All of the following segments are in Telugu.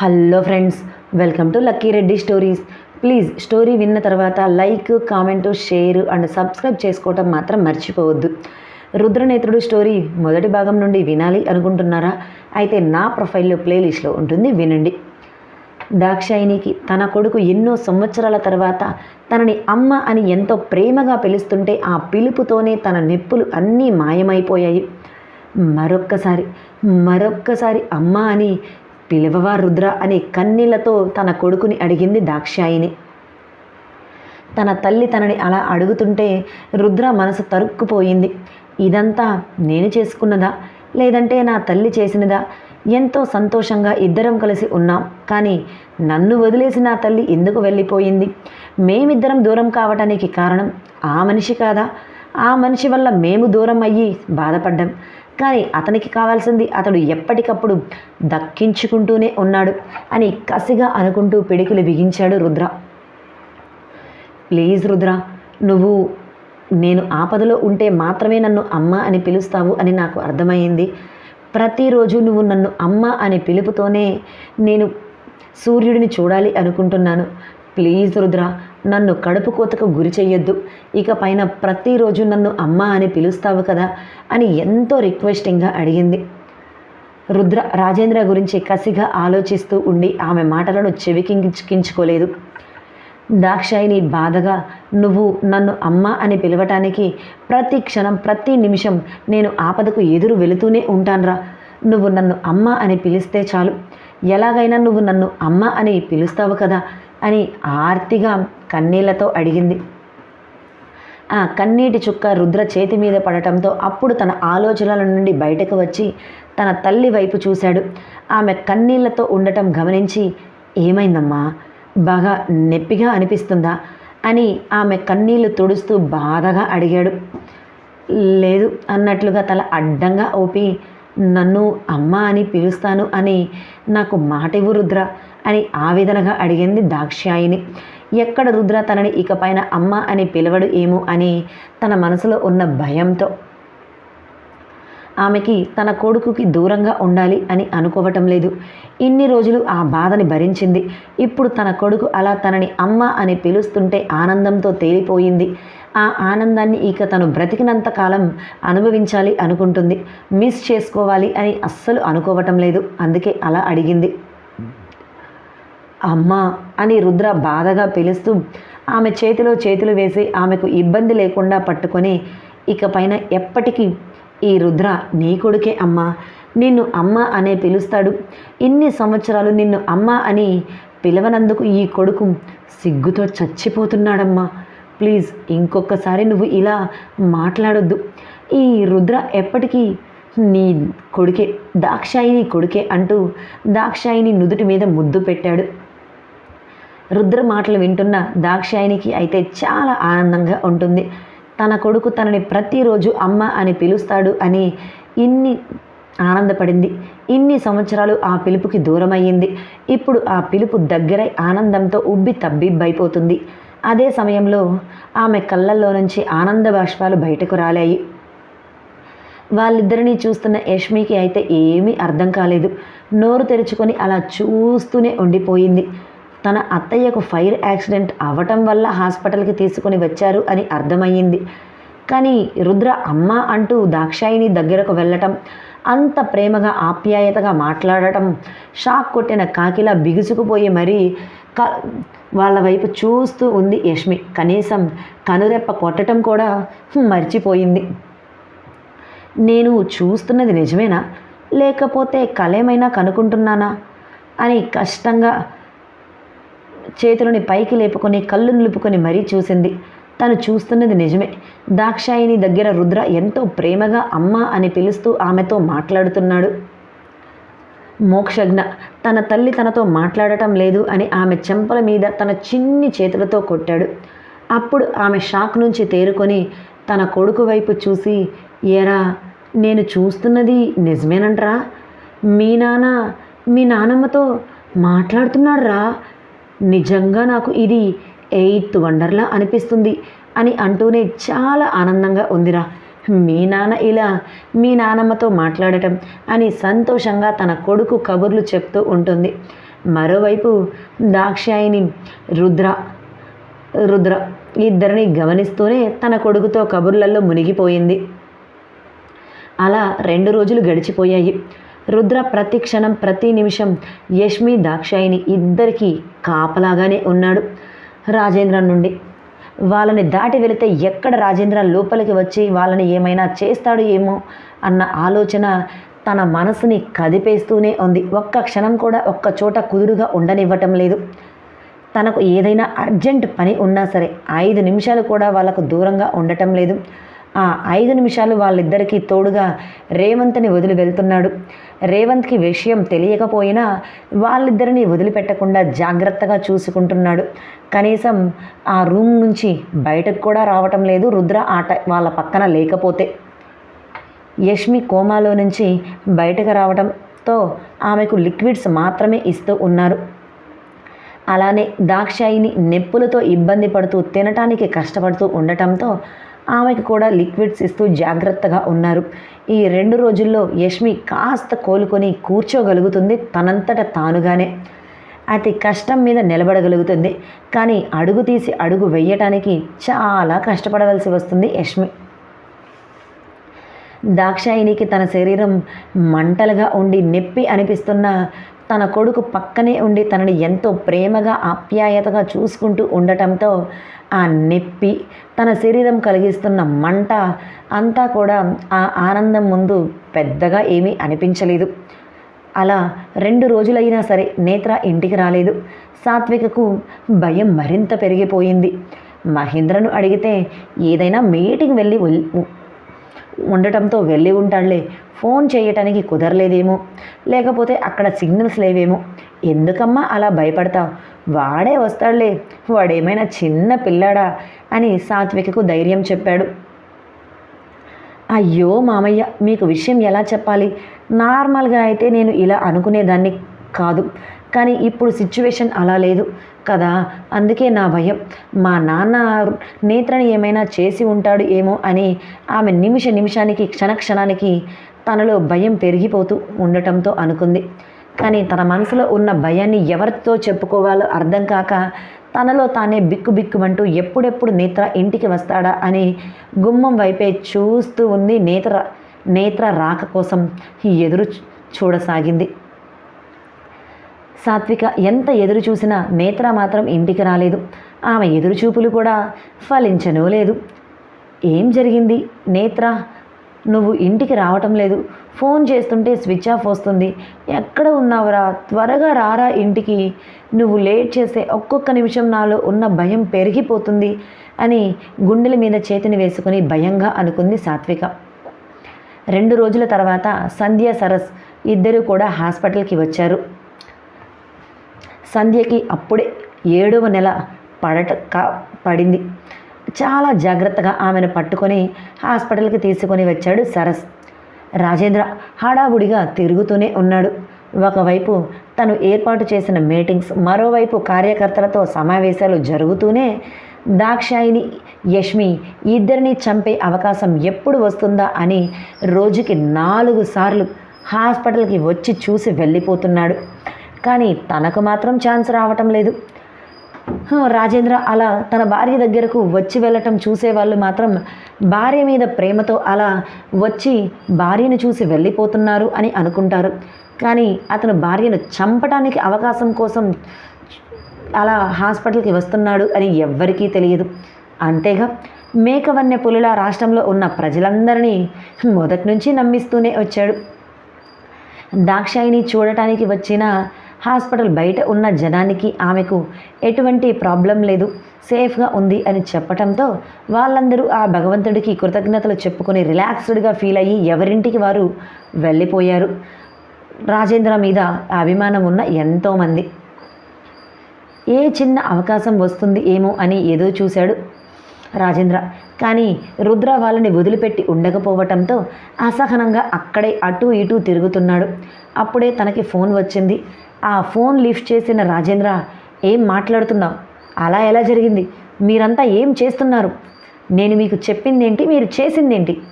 Hello friends welcome to lucky Reddy stories. Please story విన్న తర్వాత like comment share and subscribe చేసుకోవటం మాత్రం మర్చిపోవద్దు. రుద్రనేత్రుడు స్టోరీ మొదటి భాగం నుండి వినాలి అనుకుంటున్నారా? అయితే నా ప్రొఫైల్లో ప్లేలిస్ట్లో ఉంటుంది వినండి. దాక్షాయినికి తన కొడుకు ఎన్నో సంవత్సరాల తర్వాత తనని అమ్మ అని ఎంతో ప్రేమగా పిలుస్తుంటే ఆ పిలుపుతోనే తన నొప్పులు అన్నీ మాయమైపోయాయి. మరొక్కసారి మరొక్కసారి అమ్మ అని పిలవవా రుద్ర అని కన్నీళ్ళతో తన కొడుకుని అడిగింది దాక్షాయిని తన తల్లి తనని అలా అడుగుతుంటే రుద్ర మనసు తరుక్కుపోయింది. ఇదంతా నేను చేసుకున్నదా? లేదంటే నా తల్లి చేసినదా? ఎంతో సంతోషంగా ఇద్దరం కలిసి ఉన్నాం. కానీ నన్ను వదిలేసి నా తల్లి ఎందుకు వెళ్ళిపోయింది? మేమిద్దరం దూరం కావటానికి కారణం ఆ మనిషి కాదా? ఆ మనిషి వల్ల మేము దూరం అయ్యి బాధపడ్డాం. కానీ అతనికి కావాల్సింది అతడు ఎప్పటికప్పుడు దక్కించుకుంటూనే ఉన్నాడు అని కసిగా అనుకుంటూ పిడికిలు బిగించాడు రుద్ర. ప్లీజ్ రుద్ర నువ్వు నేను ఆపదలో ఉంటే మాత్రమే నన్ను అమ్మ అని పిలుస్తావు అని నాకు అర్థమైంది. ప్రతిరోజు నువ్వు నన్ను అమ్మ అని పిలుపుతోనే నేను సూర్యుడిని చూడాలి అనుకుంటున్నాను. ప్లీజ్ రుద్ర నన్ను కడుపు కోతకు గురి చెయ్యొద్దు. ఇక పైన ప్రతిరోజు నన్ను అమ్మ అని పిలుస్తావు కదా అని ఎంతో రిక్వెస్టింగ్గా అడిగింది. రుద్ర రాజేంద్ర గురించి కసిగా ఆలోచిస్తూ ఉండి ఆమె మాటలను చెవికించుకోలేదు. దాక్షాయిని బాధగా నువ్వు నన్ను అమ్మ అని పిలవటానికి ప్రతి క్షణం ప్రతి నిమిషం నేను ఆపదకు ఎదురు వెళుతూనే ఉంటాన్రా. నువ్వు నన్ను అమ్మ అని పిలిస్తే చాలు. ఎలాగైనా నువ్వు నన్ను అమ్మ అని పిలుస్తావు కదా. అని ఆర్తిగా కన్నీళ్ళతో అడిగింది. ఆ కన్నీటి చుక్క రుద్ర చేతి మీద పడటంతో అప్పుడు తన ఆలోచనల నుండి బయటకు వచ్చి తన తల్లి వైపు చూశాడు. ఆమె కన్నీళ్ళతో ఉండటం గమనించి ఏమైందమ్మా? బాగా నొప్పిగా అనిపిస్తుందా? అని ఆమె కన్నీళ్ళు తుడుస్తూ బాధగా అడిగాడు. లేదు అన్నట్లుగా తల అడ్డంగా ఊపి నన్ను అమ్మ అని పిలుస్తాను అని నాకు మాట ఇవ్వు రుద్ర అని ఆవేదనగా అడిగింది దాక్షాయిని. ఎక్కడ రుద్ర తనని ఇకపైన అమ్మ అని పిలవడు ఏమో అని తన మనసులో ఉన్న భయంతో. ఆమెకి తన కొడుకుకి దూరంగా ఉండాలి అని అనుకోవటం లేదు. ఇన్ని రోజులు ఆ బాధని భరించింది. ఇప్పుడు తన కొడుకు అలా తనని అమ్మ అని పిలుస్తుంటే ఆనందంతో తేలిపోయింది. ఆ ఆనందాన్ని ఇక తను బ్రతికినంత కాలం అనుభవించాలి అనుకుంటుంది. మిస్ చేసుకోవాలి అని అస్సలు అనుకోవటం లేదు. అందుకే అలా అడిగింది. అమ్మా అని రుద్ర బాధగా పిలుస్తూ ఆమె చేతిలో చేతులు వేసి ఆమెకు ఇబ్బంది లేకుండా పట్టుకొని ఇక పైన ఎప్పటికీ ఈ రుద్ర నీ కొడుకే అమ్మా. నిన్ను అమ్మ అనే పిలుస్తాడు. ఇన్ని సంవత్సరాలు నిన్ను అమ్మ అని పిలవనందుకు ఈ కొడుకు సిగ్గుతో చచ్చిపోతున్నాడమ్మా. ప్లీజ్ ఇంకొకసారి నువ్వు ఇలా మాట్లాడొద్దు. ఈ రుద్ర ఎప్పటికీ నీ కొడుకే దాక్షాయిని కొడుకే అంటూ దాక్షాయిని నుదుటి మీద ముద్దు పెట్టాడు. రుద్ర మాటలు వింటున్న దాక్షాయినికి అయితే చాలా ఆనందంగా ఉంటుంది. తన కొడుకు తనని ప్రతిరోజు అమ్మ అని పిలుస్తాడు అని ఇన్ని ఆనందపడింది. ఇన్ని సంవత్సరాలు ఆ పిలుపుకి దూరమయ్యింది. ఇప్పుడు ఆ పిలుపు దగ్గరై ఆనందంతో ఉబ్బి తబ్బిబ్బైపోతుంది. అదే సమయంలో ఆమె కళ్ళల్లో నుంచి ఆనంద బాష్పాలు బయటకు రాలాయి. వాళ్ళిద్దరినీ చూస్తున్న యష్మికి అయితే ఏమీ అర్థం కాలేదు. నోరు తెరుచుకొని అలా చూస్తూనే ఉండిపోయింది. తన అత్తయ్యకు ఫైర్ యాక్సిడెంట్ అవ్వటం వల్ల హాస్పిటల్కి తీసుకొని వచ్చారు అని అర్థమయ్యింది. కానీ రుద్ర అమ్మ అంటూ దాక్షాయిని దగ్గరకు వెళ్ళటం అంత ప్రేమగా ఆప్యాయతగా మాట్లాడటం షాక్ కొట్టిన కాకిలా బిగుసుకుపోయి మరీ క వాళ్ళ వైపు చూస్తూ ఉంది యష్మి. కనీసం కనురెప్ప కొట్టడం కూడా మర్చిపోయింది. నేను చూస్తున్నది నిజమేనా? లేకపోతే కలేమైనా కనుక్కుంటున్నానా? అని కష్టంగా చేతులని పైకి లేపుకొని కళ్ళు నిలుపుకొని మరీ చూసింది. తను చూస్తున్నది నిజమే. దాక్షాయిని దగ్గర రుద్ర ఎంతో ప్రేమగా అమ్మ అని పిలుస్తూ ఆమెతో మాట్లాడుతున్నాడు. మోక్షజ్ఞ తన తల్లి తనతో మాట్లాడటం లేదు అని ఆమె చెంపల మీద తన చిన్ని చేతులతో కొట్టాడు. అప్పుడు ఆమె షాక్ నుంచి తేరుకొని తన కొడుకు వైపు చూసి ఏరా నేను చూస్తున్నది నిజమేనంట్రా? మీ నాన్న మీ నానమ్మతో మాట్లాడుతున్నాడు రా నిజంగా నాకు ఇది ఎయిత్ వండర్లా అనిపిస్తుంది అని అంటూనే చాలా ఆనందంగా ఉందిరా. మీ నాన్న ఇలా మీ నానమ్మతో మాట్లాడటం అని సంతోషంగా తన కొడుకు కబుర్లు చెప్తూ ఉంటుంది. మరోవైపు దాక్షాయిని రుద్ర రుద్ర ఇద్దరిని గమనిస్తూనే తన కొడుకుతో కబుర్లలో మునిగిపోయింది. అలా రెండు రోజులు గడిచిపోయాయి. రుద్ర ప్రతి క్షణం ప్రతి నిమిషం యష్మి దాక్షాయిని ఇద్దరికీ కాపలాగానే ఉన్నాడు. రాజేంద్ర నుండి. వాళ్ళని దాటి వెళితే ఎక్కడ రాజేంద్ర లోపలికి వచ్చి వాళ్ళని ఏమైనా చేస్తాడు ఏమో అన్న ఆలోచన తన మనసుని కదిపేస్తూనే ఉంది. ఒక్క క్షణం కూడా ఒక్క చోట కుదురుగా ఉండనివ్వటం లేదు. తనకు ఏదైనా అర్జెంట్ పని ఉన్నా సరే ఐదు నిమిషాలు కూడా వాళ్ళకు దూరంగా ఉండటం లేదు. ఆ ఐదు నిమిషాలు వాళ్ళిద్దరికీ తోడుగా రేవంత్ని వదిలి వెళ్తున్నాడు. రేవంత్కి విషయం తెలియకపోయినా వాళ్ళిద్దరిని వదిలిపెట్టకుండా జాగ్రత్తగా చూసుకుంటున్నాడు. కనీసం ఆ రూమ్ నుంచి బయటకు కూడా రావటం లేదు. రుద్ర ఆట వాళ్ళ పక్కన లేకపోతే. యష్మి కోమాలో నుంచి బయటకు రావడంతో ఆమెకు లిక్విడ్స్ మాత్రమే ఇస్తూ ఉన్నారు. అలానే దాక్షాయిని నెప్పులతో ఇబ్బంది పడుతూ తినటానికి కష్టపడుతూ ఉండటంతో ఆమెకు కూడా లిక్విడ్స్ ఇస్తూ జాగ్రత్తగా ఉన్నారు. ఈ రెండు రోజుల్లో యష్మి కాస్త కోలుకొని కూర్చోగలుగుతుంది తనంతట తానుగానే. అతి కష్టం మీద నిలబడగలుగుతుంది. కానీ అడుగు తీసి అడుగు వెయ్యటానికి చాలా కష్టపడవలసి వస్తుంది యష్మి. దాక్షాయినికి తన శరీరం మంటలుగా ఉండి నొప్పి అనిపిస్తున్న తన కొడుకు పక్కనే ఉండి తనని ఎంతో ప్రేమగా ఆప్యాయతగా చూసుకుంటూ ఉండటంతో ఆ నొప్పి తన శరీరం కలిగిస్తున్న మంట అంతా కూడా ఆ ఆనందం ముందు పెద్దగా ఏమీ అనిపించలేదు. అలా రెండు రోజులైనా సరే నేత్ర ఇంటికి రాలేదు. సాత్వికకు భయం మరింత పెరిగిపోయింది. మహేంద్రను అడిగితే ఏదైనా మీటింగ్ వెళ్ళి ఉండటంతో వెళ్ళి ఉంటాడులే ఫోన్ చేయటానికి కుదరలేదేమో. లేకపోతే అక్కడ సిగ్నల్స్ లేవేమో. ఎందుకమ్మా అలా భయపడతావు వాడే వస్తాడులే వాడేమైనా చిన్న పిల్లాడా? అని సాత్వికకు ధైర్యం చెప్పాడు. అయ్యో మామయ్య మీకు విషయం ఎలా చెప్పాలి? నార్మల్గా అయితే నేను ఇలా అనుకునేదాన్ని కాదు. కానీ ఇప్పుడు సిచ్యువేషన్ అలా లేదు కదా. అందుకే నా భయం. మా నాన్న నేత్రని ఏమైనా చేసి ఉంటాడు ఏమో అని ఆమె నిమిష నిమిషానికి క్షణ క్షణానికి తనలో భయం పెరిగిపోతూ ఉండటంతో అనుకుంది. కానీ తన మనసులో ఉన్న భయాన్ని ఎవరితో చెప్పుకోవాలో అర్థం కాక తనలో తానే బిక్కు బిక్కుమంటూ ఎప్పుడెప్పుడు నేత్ర ఇంటికి వస్తాడా అని గుమ్మం వైపే చూస్తూ ఉంది నేత్ర నేత్ర రాక కోసం ఎదురు చూడసాగింది. సాత్విక ఎంత ఎదురు చూసినా నేత్ర మాత్రం ఇంటికి రాలేదు. ఆమె ఎదురుచూపులు కూడా ఫలించనూ లేదు. ఏం జరిగింది? నేత్ర నువ్వు ఇంటికి రావటం లేదు. ఫోన్ చేస్తుంటే స్విచ్ ఆఫ్ వస్తుంది. ఎక్కడ ఉన్నావురా? త్వరగా రారా ఇంటికి. నువ్వు లేట్ చేస్తే ఒక్కొక్క నిమిషం నాలో ఉన్న భయం పెరిగిపోతుంది అని గుండెల మీద చేతిని వేసుకుని భయంగా అనుకుంది సాత్విక. రెండు రోజుల తర్వాత సంధ్య సరస్ ఇద్దరు కూడా హాస్పిటల్కి వచ్చారు. సంధ్యకి అప్పుడే ఏడవ నెల పడట కా- పడింది. చాలా జాగ్రత్తగా ఆమెను పట్టుకొని హాస్పిటల్కి తీసుకొని వచ్చాడు సరస్. రాజేంద్ర హడావుడిగా తిరుగుతూనే ఉన్నాడు. ఒకవైపు తను ఏర్పాటు చేసిన మీటింగ్స్ మరోవైపు కార్యకర్తలతో సమావేశాలు జరుగుతూనే దాక్షాయిని యష్మి ఇద్దరిని చంపే అవకాశం ఎప్పుడు వస్తుందా అని రోజుకి నాలుగు సార్లు హాస్పిటల్కి వచ్చి చూసి వెళ్ళిపోతున్నాడు. కానీ తనకు మాత్రం ఛాన్స్ రావటం లేదు. రాజేంద్ర అలా తన భార్య దగ్గరకు వచ్చి వెళ్ళటం చూసేవాళ్ళు మాత్రం భార్య మీద ప్రేమతో అలా వచ్చి భార్యను చూసి వెళ్ళిపోతున్నారు అని అనుకుంటారు. కానీ అతను భార్యను చంపడానికి అవకాశం కోసం అలా హాస్పిటల్కి వస్తున్నాడు అని ఎవ్వరికీ తెలియదు. అంతేగా మేకవన్య పులిలా రాష్ట్రంలో ఉన్న ప్రజలందరినీ మొదటి నుంచి నమ్మిస్తూనే వచ్చాడు. దాక్షాయిని చూడటానికి వచ్చిన హాస్పిటల్ బయట ఉన్న జనానికి ఆమెకు ఎటువంటి ప్రాబ్లం లేదు సేఫ్గా ఉంది అని చెప్పటంతో వాళ్ళందరూ ఆ భగవంతుడికి కృతజ్ఞతలు చెప్పుకొని రిలాక్స్డ్గా ఫీల్ అయ్యి ఎవరింటికి వారు వెళ్ళిపోయారు. రాజేంద్ర మీద అభిమానం ఉన్న ఎంతోమంది. ఏ చిన్న అవకాశం వస్తుంది ఏమో అని ఏదో చూశాడు రాజేంద్ర. కానీ రుద్ర వాళ్ళని వదిలిపెట్టి ఉండకపోవటంతో అసహనంగా అక్కడే అటూ ఇటూ తిరుగుతున్నాడు. అప్పుడే తనకి ఫోన్ వచ్చింది. ఆ ఫోన్ లిఫ్ట్ చేసిన రాజేంద్ర ఏం మాట్లాడుతున్నావు? అలా ఎలా జరిగింది? మీరంతా ఏం చేస్తున్నారు? నేను మీకు చెప్పిందేంటి? మీరు చేసిందేంటి?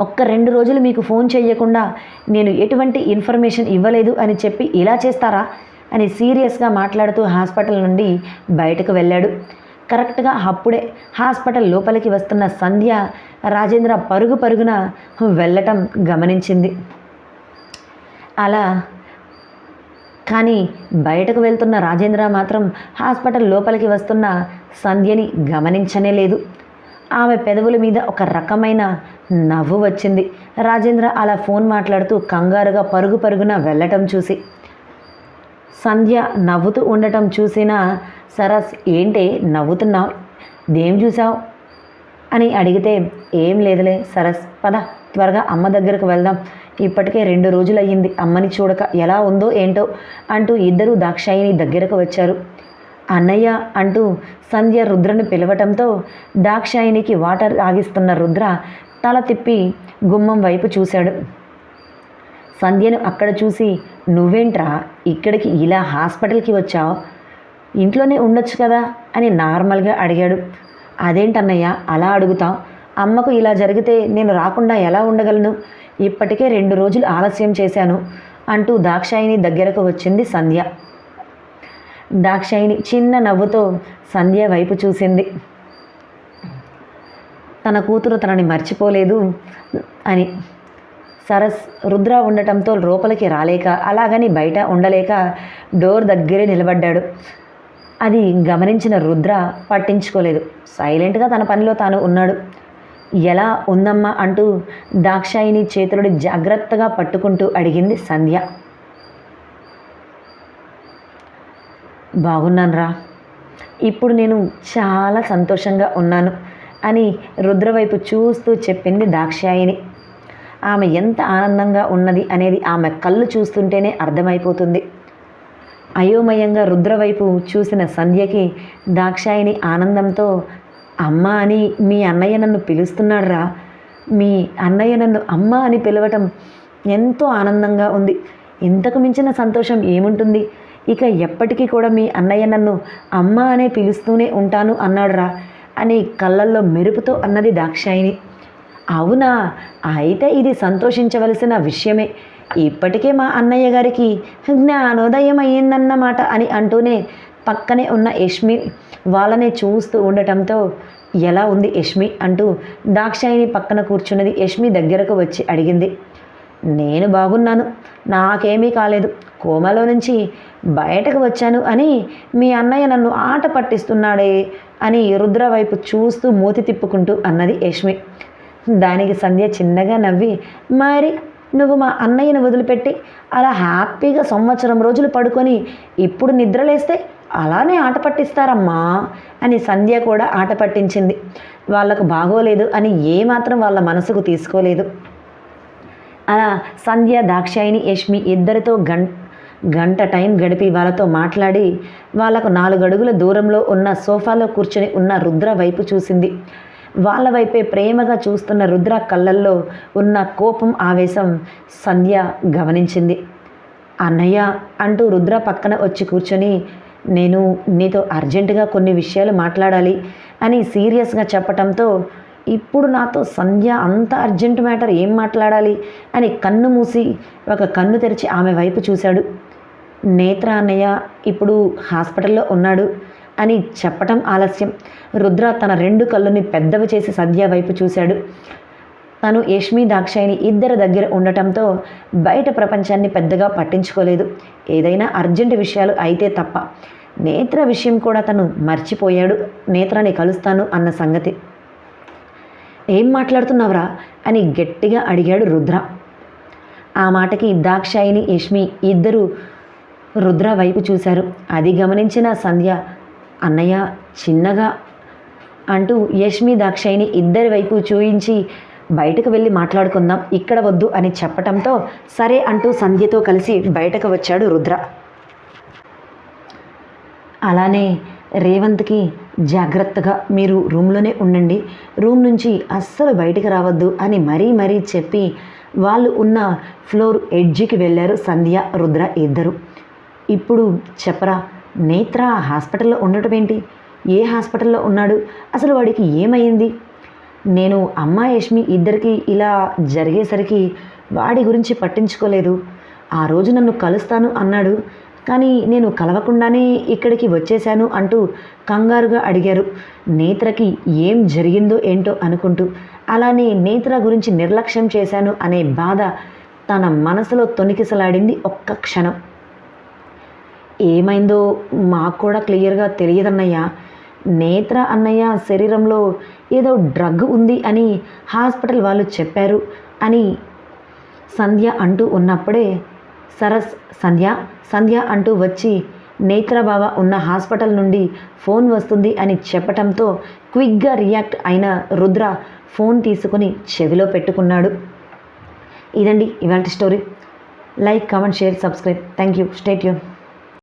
ఒక్క రెండు రోజులు మీకు ఫోన్ చేయకుండా నేను ఎటువంటి ఇన్ఫర్మేషన్ ఇవ్వలేదు అని చెప్పి ఇలా చేస్తారా? అని సీరియస్గా మాట్లాడుతూ హాస్పిటల్ నుండి బయటకు వెళ్ళాడు. కరెక్ట్గా అప్పుడే హాస్పిటల్ లోపలికి వస్తున్న సంధ్య రాజేంద్ర పరుగు పరుగున వెళ్ళటం గమనించింది. అలా కానీ బయటకు వెళ్తున్న రాజేంద్ర మాత్రం హాస్పిటల్ లోపలికి వస్తున్న సంధ్యని గమనించనే లేదు. ఆమె పెదవుల మీద ఒక రకమైన నవ్వు వచ్చింది. రాజేంద్ర అలా ఫోన్ మాట్లాడుతూ కంగారుగా పరుగు పరుగున వెళ్ళటం చూసి. సంధ్య నవ్వుతూ ఉండటం చూసిన సరస్ ఏంటే నవ్వుతున్నావు? దేం చూసావు అని అడిగితే ఏం లేదులే సరస్ పద త్వరగా అమ్మ దగ్గరకు వెళ్దాం. ఇప్పటికే రెండు రోజులయ్యింది. అమ్మని చూడక ఎలా ఉందో ఏంటో అంటూ ఇద్దరూ దాక్షాయిని దగ్గరకు వచ్చారు. అన్నయ్య అంటూ సంధ్య రుద్రను పిలవటంతో దాక్షాయినికి వాటర్ ఆగిస్తున్న రుద్ర తల తిప్పి గుమ్మం వైపు చూశాడు. సంధ్యను అక్కడ చూసి నువ్వేంట్రా? ఇక్కడికి ఇలా హాస్పిటల్కి వచ్చావు? ఇంట్లోనే ఉండొచ్చు కదా? అని నార్మల్గా అడిగాడు. అదేంటన్నయ్య అలా అడుగుతావు అమ్మకు ఇలా జరిగితే నేను రాకుండా ఎలా ఉండగలను? ఇప్పటికే రెండు రోజులు ఆలస్యం చేశాను అంటూ దాక్షాయిని దగ్గరకు వచ్చింది సంధ్య. దాక్షాయిని చిన్న నవ్వుతో సంధ్య వైపు చూసింది. తన కూతురు తనని మర్చిపోలేదు అని. సరస్ రుద్ర ఉండటంతో లోపలికి రాలేక అలాగని బయట ఉండలేక డోర్ దగ్గరే నిలబడ్డాడు. అది గమనించిన రుద్ర పట్టించుకోలేదు. సైలెంట్గా తన పనిలో తాను ఉన్నాడు. ఎలా ఉందమ్మా అంటూ దాక్షాయిని చేతులని జాగ్రత్తగా పట్టుకుంటూ అడిగింది సంధ్య. బాగున్నానురా. ఇప్పుడు నేను చాలా సంతోషంగా ఉన్నాను అని రుద్రవైపు చూస్తూ చెప్పింది దాక్షాయిని. ఆమె ఎంత ఆనందంగా ఉన్నది అనేది ఆమె కళ్ళు చూస్తుంటేనే అర్థమైపోతుంది. అయోమయంగా రుద్రవైపు చూసిన సంధ్యకి దాక్షాయిని ఆనందంతో అమ్మ అని మీ అన్నయ్య నన్ను పిలుస్తున్నాడురా. మీ అన్నయ్య నన్ను అమ్మ అని పిలవటం ఎంతో ఆనందంగా ఉంది. ఇంతకు మించిన సంతోషం ఏముంటుంది? ఇక ఎప్పటికీ కూడా మీ అన్నయ్య నన్ను అమ్మ అనే పిలుస్తూనే ఉంటాను అన్నాడురా అని కళ్ళల్లో మెరుపుతో అన్నది దాక్షాయిని అవునా? అయితే ఇది సంతోషించవలసిన విషయమే. ఇప్పటికే మా అన్నయ్య గారికి జ్ఞానోదయం అయ్యిందన్నమాట అని అంటూనే పక్కనే ఉన్న యష్మి వాళ్ళనే చూస్తూ ఉండటంతో ఎలా ఉంది యష్మి? అంటూ దాక్షాయిని పక్కన కూర్చున్నది యష్మి దగ్గరకు వచ్చి అడిగింది. నేను బాగున్నాను. నాకేమీ కాలేదు. కోమలో నుంచి బయటకు వచ్చాను అని మీ అన్నయ్య నన్ను ఆట పట్టిస్తున్నాడే అని రుద్ర వైపు చూస్తూ మూతి తిప్పుకుంటూ అన్నది యష్మి. దానికి సంధ్య చిన్నగా నవ్వి మరి నువ్వు మా అన్నయ్యను వదిలిపెట్టి అలా హ్యాపీగా సంవత్సరం రోజులు పడుకొని ఇప్పుడు నిద్రలేస్తే అలానే ఆట పట్టిస్తారమ్మా అని సంధ్య కూడా ఆట పట్టించింది. వాళ్ళకు బాగోలేదు అని ఏమాత్రం వాళ్ళ మనసుకు తీసుకోలేదు. అలా సంధ్య దాక్షాయిని యష్మి ఇద్దరితో గం గంట టైం గడిపి వాళ్ళతో మాట్లాడి వాళ్ళకు నాలుగు అడుగుల దూరంలో ఉన్న సోఫాలో కూర్చొని ఉన్న రుద్ర వైపు చూసింది. వాళ్ళ వైపే ప్రేమగా చూస్తున్న రుద్ర కళ్ళల్లో ఉన్న కోపం ఆవేశం సంధ్య గమనించింది. అన్నయ్య అంటూ రుద్ర పక్కన వచ్చి కూర్చొని నేను నీతో అర్జెంటుగా కొన్ని విషయాలు మాట్లాడాలి అని సీరియస్గా చెప్పటంతో ఇప్పుడు నాతో సంధ్య అంత అర్జెంట్ మ్యాటర్ ఏం మాట్లాడాలి అని కన్ను మూసి ఒక కన్ను తెరిచి ఆమె వైపు చూశాడు. నేత్ర అన్నయ్య ఇప్పుడు హాస్పిటల్లో ఉన్నాడు అని చెప్పటం ఆలస్యం. రుద్ర తన రెండు కళ్ళుని పెద్దవి చేసి సంధ్య వైపు చూశాడు. తను యష్మి దాక్షాయిని ఇద్దరి దగ్గర ఉండటంతో బయట ప్రపంచాన్ని పెద్దగా పట్టించుకోలేదు. ఏదైనా అర్జెంట్ విషయాలు అయితే తప్ప. నేత్ర విషయం కూడా తను మర్చిపోయాడు. నేత్రని కలుస్తాను అన్న సంగతి. ఏం మాట్లాడుతున్నావురా? అని గట్టిగా అడిగాడు రుద్ర. ఆ మాటకి దాక్షాయిని యష్మి ఇద్దరు రుద్ర వైపు చూశారు. అది గమనించిన సంధ్య అన్నయ్య చిన్నగా అంటూ యష్మి దాక్షాయిని ఇద్దరి వైపు చూయించి బయటకు వెళ్ళి మాట్లాడుకుందాం ఇక్కడ వద్దు అని చెప్పటంతో సరే అంటూ సంధ్యతో కలిసి బయటకు వచ్చాడు రుద్ర. అలానే రేవంత్కి జాగ్రత్తగా మీరు రూమ్లోనే ఉండండి రూమ్ నుంచి అస్సలు బయటికి రావద్దు అని మరీ మరీ చెప్పి వాళ్ళు ఉన్న ఫ్లోర్ ఎడ్జికి వెళ్ళారు సంధ్య రుద్ర ఇద్దరు. ఇప్పుడు చెప్పరా నేత్ర హాస్పిటల్లో ఉండటం ఏంటి ఏ హాస్పిటల్లో ఉన్నాడు? అసలు వాడికి ఏమైంది? నేను అమ్మ యష్మి ఇద్దరికి ఇలా జరిగేసరికి వాడి గురించి పట్టించుకోలేదు. ఆ రోజు నన్ను కలుస్తాను అన్నాడు. కానీ నేను కలవకుండానే ఇక్కడికి వచ్చేశాను అంటూ కంగారుగా అడిగారు. నేత్రకి ఏం జరిగిందో ఏంటో అనుకుంటూ అలానే నేత్ర గురించి నిర్లక్ష్యం చేశాను అనే బాధ తన మనసులో తొనికిసలాడింది ఒక్క క్షణం. ఏమైందో మాకు కూడా క్లియర్గా తెలియదన్నయ్యా. నేత్ర అన్నయ్య శరీరంలో ఏదో డ్రగ్ ఉంది అని హాస్పిటల్ వాళ్ళు చెప్పారు అని సంధ్య అంటూ ఉన్నప్పుడే సరస్ సంధ్య సంధ్య అంటూ వచ్చి నేత్రబావ ఉన్న హాస్పిటల్ నుండి ఫోన్ వస్తుంది అని చెప్పటంతో క్విక్గా రియాక్ట్ అయిన రుద్ర ఫోన్ తీసుకుని చెవిలో పెట్టుకున్నాడు. ఇదండి ఇవాళ story. Like comment share subscribe. Thank you. Stay Yoon.